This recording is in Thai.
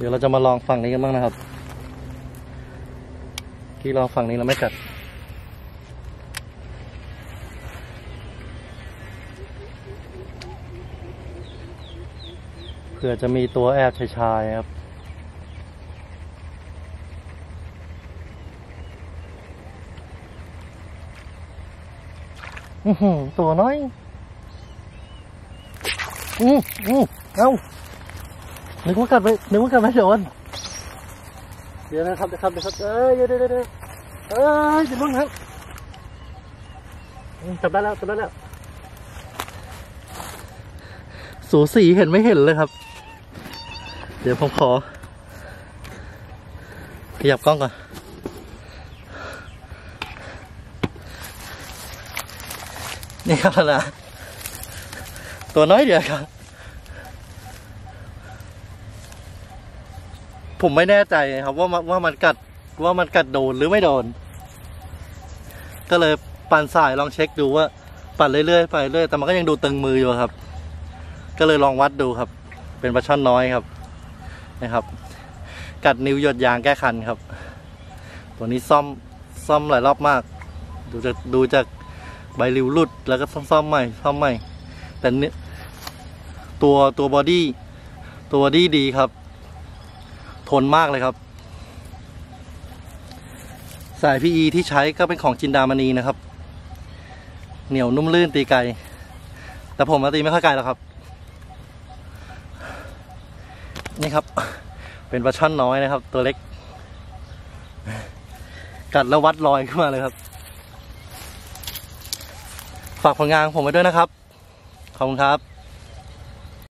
เดี๋ยวเราจะมาลองฝั่งนี้กันบ้างนะครับ ที่ลองฝั่งนี้เราไม่กัด เผื่อจะมีตัวแอบชายๆครับอือหือตัวน้อย อืออือเอ้า นึกว่ากัดไปนึกว่ากัดไม่โดนเดี๋ยวนะครับเดี๋ยวครับเดี๋ยวครับเอ้ยเดี๋ยวเดี๋ยวเดี๋ยวเอ้ยจะลุ้นครับจับได้แล้วจับได้แล้วสูสีเห็นไม่เห็นเลยครับ เดี๋ยวผมขอ ขยับกล้องก่อนนี่ครับนะตัวน้อยเดียวครับ ผมไม่แน่ใจครับว่าว่ามันกัดว่ามันกัดโดนหรือไม่โดน ก็เลยปั่นสายลองเช็คดูว่า ปั่นเรื่อยๆไปเรื่อยแต่มันก็ยังดูตึงมืออยู่ครับ ก็เลยลองวัดดูครับ เป็นปลาช่อนน้อยครับนะครับ กัดนิ้วหยดยางแก้คันครับ ตัวนี้ซ่อมซ่อมหลายรอบมาก ดูจากดูจากใบริวหลุดแล้วก็ซ่อมซ่อมใหม่ซ่อมใหม่แต่เนี่ยตัวตัวบอดี้ตัวบอดี้ดีครับ ทนมากเลยครับ สาย PE ที่ใช้ก็เป็นของจินดามณีนะครับ เหนียวนุ่มลื่นตีไกล แต่ผมมาตีไม่ค่อยไกลหรอกครับ นี่ครับ เป็นปลาช่อนน้อยนะครับ ตัวเล็ก กัดแล้ววัดรอยขึ้นมาเลยครับ ฝากผลงานผมไว้ด้วยนะครับ ขอบคุณครับ